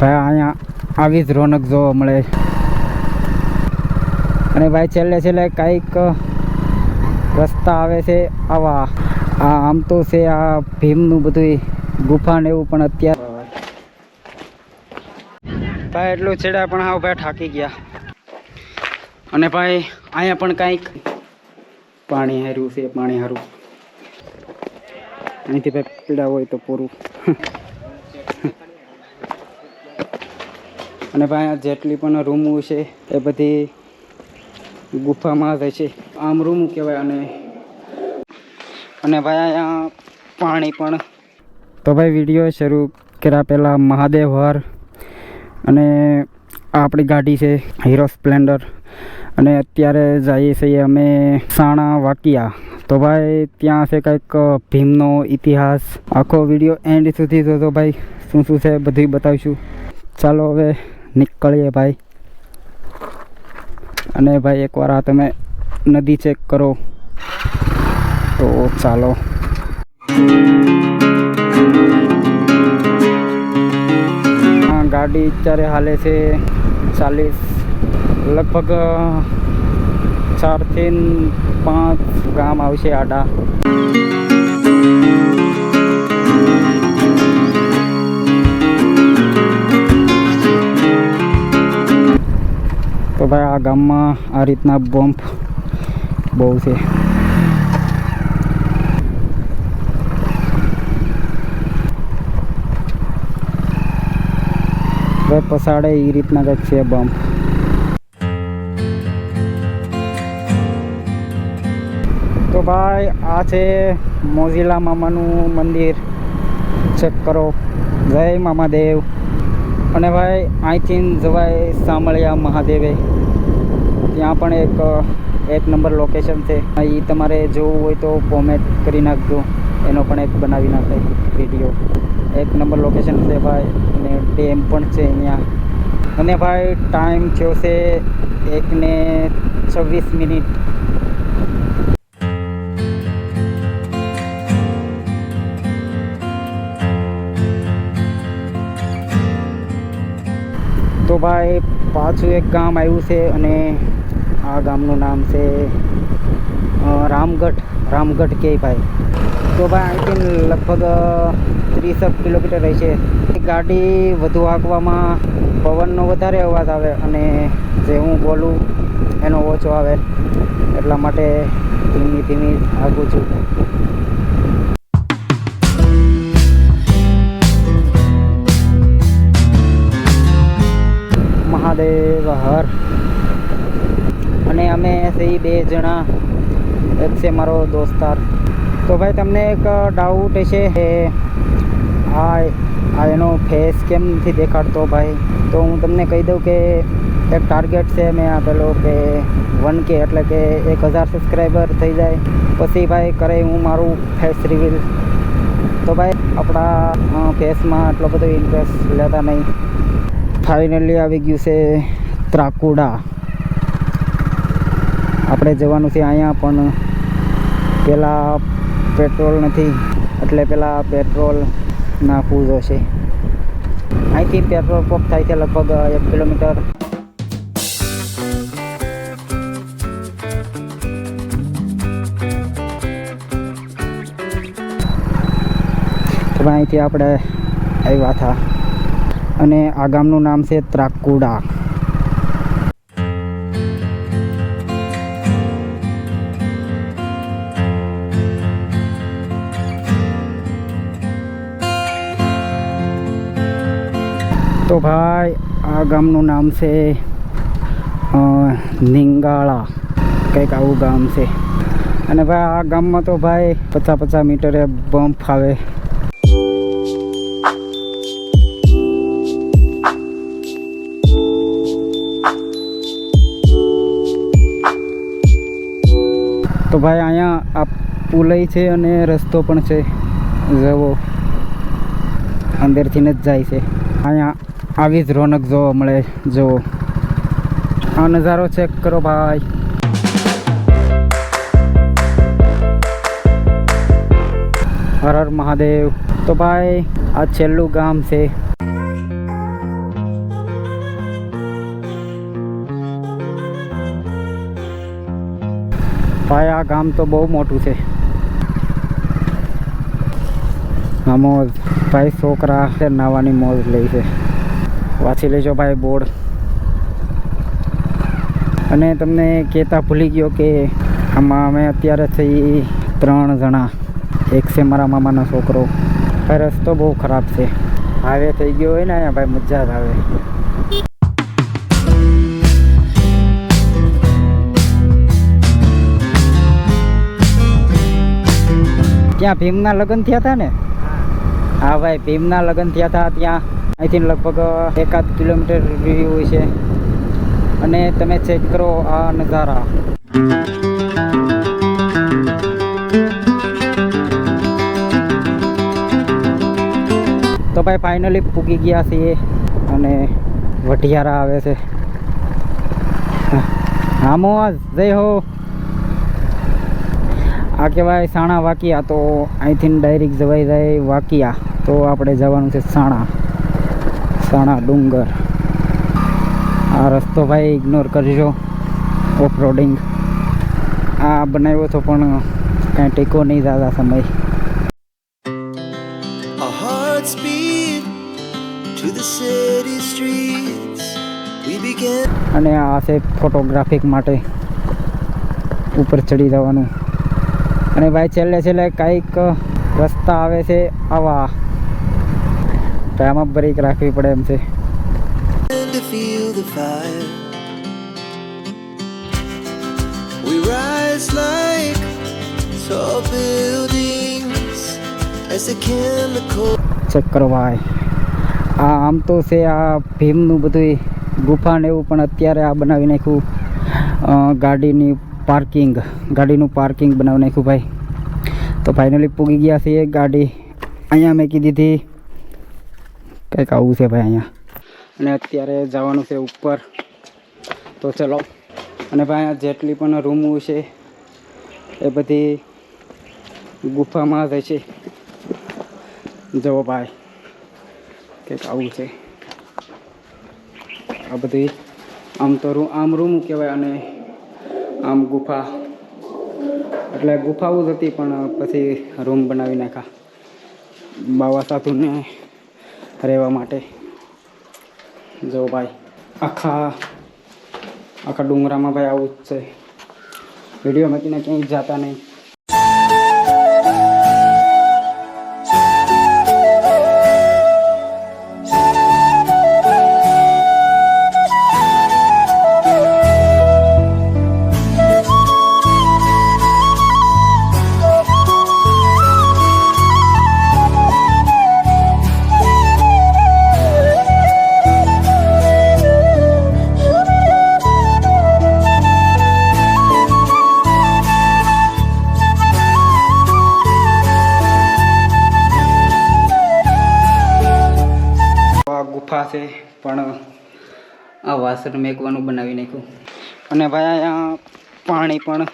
ભાઈ, અહીંયા આવી જ રોનક જોવા મળે અને ભાઈ, છેલ્લે છેલ્લે કંઈક રસ્તા આવે છે, આવા, આ આમ તો છે, આ ભીમનું બધું ગુફા ને એવું પણ અત્યારે. ભાઈ, એટલું છેડા પણ હા ભાઈ થાકી ગયા. અને ભાઈ, અહીંયા પણ કાંઈક પાણી હાર્યું છે, પાણી હારું. અહીંથી ભાઈ પીડા હોય તો પૂરું. અને ભાઈ, આ જેટલી પણ રૂમો છે, એ બધી ગુફામાં આવે છે. આમ રૂમ કહેવાય અને અને ભાઈ, અહીંયા પાણી પણ. તો ભાઈ વીડિયો શરૂ કર્યા પહેલાં મહાદેવ હર અને આપણી ગાડી છે હીરો સ્પ્લેન્ડર અને અત્યારે જઈએ છીએ અમે સાણા વાકિયા. તો ભાઈ, ત્યાં છે કંઈક ભીમનો ઇતિહાસ. આખો વીડિયો એન્ડ સુધી તો ભાઈ. શું શું છે બધું બતાવીશું. ચાલો હવે નીકળીએ ભાઈ. અને ભાઈ એકવાર આ તમે નદી ચેક કરો. તો ચાલો. આ ગાડી અત્યારે હાલે છે ચાલીસ, લગભગ ચારથી પાંચ ગામ આવશે આડા. તો ભાઈ આ ગામમાં આ રીતના બમ્પ બહુ છે. ભાઈ પસાડે એ રીતના કંઈક છે બમ્પ તો ભાઈ આ છે મોઝીલા મામાનું મંદિર. ચેક કરો. જય મામાદેવ. અને ભાઈ, અહીંથી જવાય સામળિયા મહાદેવે. ત્યાં પણ એક એક નંબર લોકેશન છે. એ તમારે જોવું હોય તો કોમેન્ટ કરી નાખજો. એનો પણ એક બનાવી નાખે વીડિયો એક નંબર લોકેશન છે ભાઈ, અને ડેમ પણ છે અહીંયા. અને ભાઈ ટાઈમ થયો છે એકને છવ્વીસ મિનિટ. ભાઈ, પાછું એક ગામ આવ્યું છે અને આ ગામનું નામ છે રામગઢ રામગઢ કે ભાઈ. તો ભાઈ અહીંથી લગભગ ત્રીસેક કિલોમીટર રહેશે ગાડી વધુ હાંકવામાં પવનનો વધારે અવાજ આવે અને જે હું બોલું એનો ઓછો આવે. એટલા માટે ધીમી ધીમી હાંકું છું. મહાદેવ હર અને અમે છે બે જણા, એક છે મારો દોસ્તાર. તો ભાઈ તમને એક ડાઉટ છે કે આ એનો ફેસ કેમ નથી દેખાડતો ભાઈ? તો હું તમને કહી દઉં કે એક ટાર્ગેટ છે મેં આપેલો કે વન કે એટલે કે એક હજાર સબસ્ક્રાઈબર થઈ જાય. પછી ભાઈ કરે હું મારું ફેસ રિવીલ તો ભાઈ આપણા ફેસમાં આટલો બધો ઇન્ટરેસ્ટ લેતા નહીં. ફાઇનલી આવી ગયું છે ત્રાકુડા. આપણે જવાનું છે અહીંયા, પણ પહેલાં પેટ્રોલ નથી, એટલે પહેલાં પેટ્રોલ નાખવું જોશે. અહીંથી પેટ્રોલ પંપ થાય છે લગભગ એક કિલોમીટર. અહીંથી આપણે આવ્યા હતા. અને આ ગામનું નામ છે ત્રાકુડા. તો ભાઈ, આ ગામનું નામ છે નિંગાળા. કંઈક આવું ગામ છે. અને ભાઈ, આ ગામમાં તો ભાઈ પચાસ પચાસ મીટરે બમ્પ આવે. અહીંયા આ પુલય છે અને રસ્તો પણ છે. જવો. અંદરથી જ જાય છે. અહીંયા આવી જ રોનક જોવા મળે. જુઓ. આ નજારો ચેક કરો ભાઈ. હર હર મહાદેવ. તો ભાઈ, આ છેલ્લું ગામ છે. ભાઈ, આ ગામ તો બહુ મોટું છે. આ મોજ ભાઈ છોકરા નાવાની મોજ લે છે. વાંચી લેજો ભાઈ બોર્ડ. અને તમને કહેતા ભૂલી ગયો કે આમાં અમે અત્યારે થઈ ત્રણ જણા. એક છે મારા મામાનો છોકરો. ભાઈ, રસ્તો બહુ ખરાબ છે. હાઈવે થઈ ગયો હોય ને અહીંયા ભાઈ, મજા જ આવે. ત્યાં ભીમના લગ્ન થયા હતા ને? હા. ભાઈ ભીમના લગ્ન થયા હતા ત્યાં. અહીંથી લગભગ એકાદ કિલોમીટર રહ્યું હોય છે. અને તમે ચેક કરો આ નજારા. તો ભાઈ ફાઇનલી પૂગી ગયા છીએ અને વઢિયારા આવે છે. આમો જય હો. આ કહેવાય સાણા વાકિયા. તો અહીંથી ડાયરેક્ટ જવાઈ જાય વાકિયા. તો આપણે જવાનું છે સાણા. સાણા ડુંગર. આ રસ્તો ભાઈ ઇગ્નોર કરજો. ઓફ રોડિંગ આ બનાવ્યો તો પણ કાંઈ ટેકો નહીં દાદા સમય. અને આ છે ફોટોગ્રાફિક માટે. ઉપર ચડી જવાનું. અને ભાઈ છેલ્લે છેલ્લે કંઈક રસ્તા આવે છે આવા. તો આમાં બ્રેક રાખવી પડે એમ છે. We rise like tall buildings as a chemical check કરો ભાઈ. આ આમ તો છે આ ભીમનું બધું ગુફા ને એવું પણ અત્યારે આ બનાવી નાખ્યું. ગાડીની પાર્કિંગ, ગાડીનું પાર્કિંગ બનાવી નાખ્યું ભાઈ. તો ફાઇનલી પૂગી ગયા છીએ ગાડી. અહીંયા મેં કીધી હતી, કંઈક આવું છે ભાઈ અહીંયા. અને અત્યારે જવાનું છે ઉપર. તો ચલો. અને ભાઈ જેટલી પણ રૂમ છે, એ બધી ગુફામાં જ છે. જવો ભાઈ, કંઈક આવું છે. આ બધી આમ તો રૂ, આમ રૂમ કહેવાય અને આમ ગુફા. એટલે ગુફાઓ જ હતી, પણ પછી રૂમ બનાવી નાખ્યા. બાવા સાધુને રહેવા માટે. જો ભાઈ, આખા આખા ડુંગરામાં ભાઈ આવું જ છે. વીડિયો મૂકીને ક્યાંય જતા નહીં. આ વાસણ મેકવાનું બનાવી નાખ્યું. અને ભાઈ, અહીંયા પાણી પણ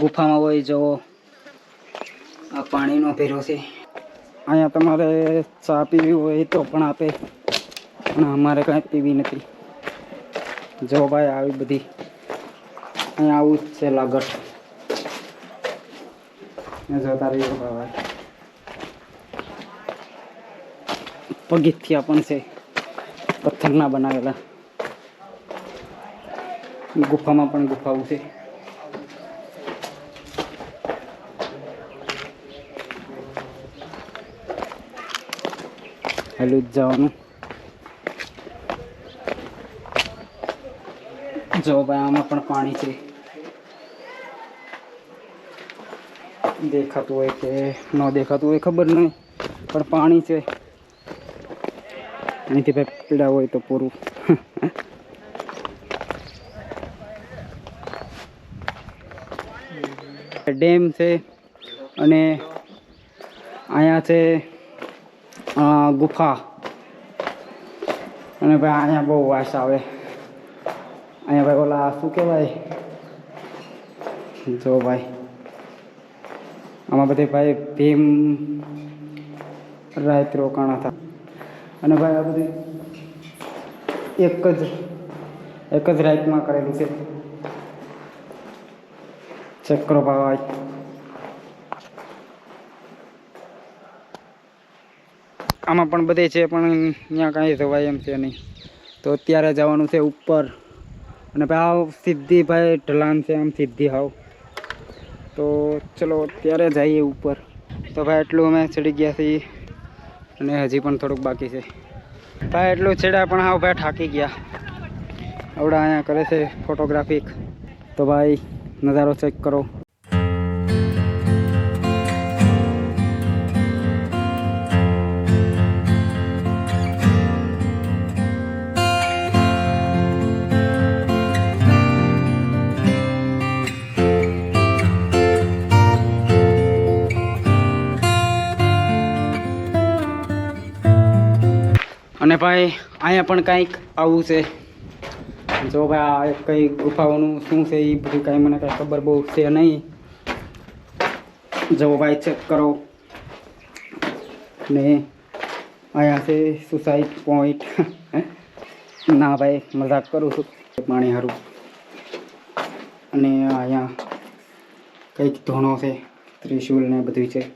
ગુફામાં હોય, જો આ પાણીનો ભેરો છે. અહીંયા તમારે ચા પીવી હોય તો પણ આપે, પણ અમારે કાંઈ પીવી નથી. જો ભાઈ, આવી બધી અહીંયા આવું જ છે લાગટ જોતા રહીએ ભાઈ, પગથિયા પણ છે. પથ્થરના બનાવેલા ગુફામાં પણ ગુફાઓ છે હેલું જ જવાનું જો ભાઈ આમાં પણ પાણી છે દેખાતું હોય કે ન દેખાતું હોય ખબર નહીં પણ પાણી છે અહીંથી ભાઈ પીડા હોય તો પૂરું. ડેમ છે અને અહીંયા છે ગુફા. અને ભાઈ અહીંયા બહુ વાસ આવે. અહીંયા ભાઈ ઓલા શું કહેવાય? જો ભાઈ. આમાં બધે ભાઈ ભીમ રાત રોકાણા હતા. અને ભાઈ આ બધી એક જ એક જ રાઈટમાં કરેલું છે. ચેક કરો ભાઈ. આમાં પણ બધે છે, પણ ત્યાં કાંઈ જવાય એમ છે નહીં. તો અત્યારે જવાનું છે ઉપર. અને ભાઈ આવ સીધી ભાઈ ઢલાન છે, આમ સીધી આવ તો ચલો અત્યારે જઈએ ઉપર. તો ભાઈ એટલું અમે ચડી ગયા છીએ. અને હજી પણ થોડુંક બાકી છે. ભાઈ, એટલું છેડ્યા પણ હા ભાઈ થાકી ગયા. આવડા અહીંયા કરે છે ફોટોગ્રાફિક તો ભાઈ, નજારો ચેક કરો. અને ભાઈ, અહીંયા પણ કાંઈક આવું છે. જો ભાઈ, આ કંઈ ગુફાઓનું શું છે એ બધું કાંઈ મને કાંઈ ખબર બહુ છે નહીં. જો ભાઈ ચેક કરો. ને અહીંયા છે સુસાઇડ પોઈન્ટ ના ભાઈ, મજાક કરું છું. પાણી સારું અને અહીંયા કંઈક ધોણો છે, ત્રિશુલ ને બધું છે.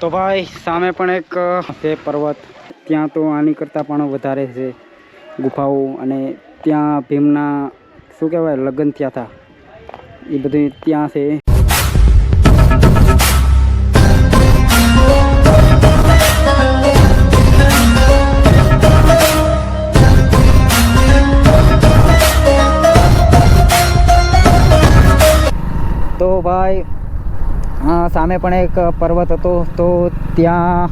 તો ભાઈ, સામે પણ એક છે પર્વત ત્યાં તો આની કરતાં પણ વધારે છે. ગુફાઓ અને ત્યાં ભીમના, શું કહેવાય, લગ્ન થયા હતા. એ બધું ત્યાં છે. તો ભાઈ સામે પણ એક પર્વત હતો. તો ત્યાં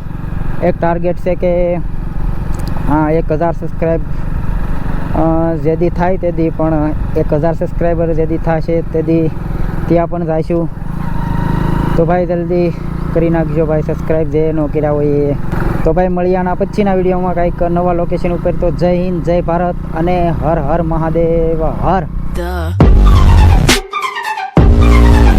એક ટાર્ગેટ છે કે, હા, એક હજાર સબસ્ક્રાઈબ જેદી થાય તેદી, પણ એક હજાર સબસ્ક્રાઈબર જેદી થશે તેદી ત્યાં પણ જઈશું. તો ભાઈ જલ્દી કરી નાખજો ભાઈ સબસ્ક્રાઈબ જે ન કર્યા હોય એ. તો ભાઈ મળીએ આના પછીના વિડીયોમાં કંઈક નવા લોકેશન ઉપર. તો જય હિન્દ, જય ભારત અને હર હર મહાદેવ, હર.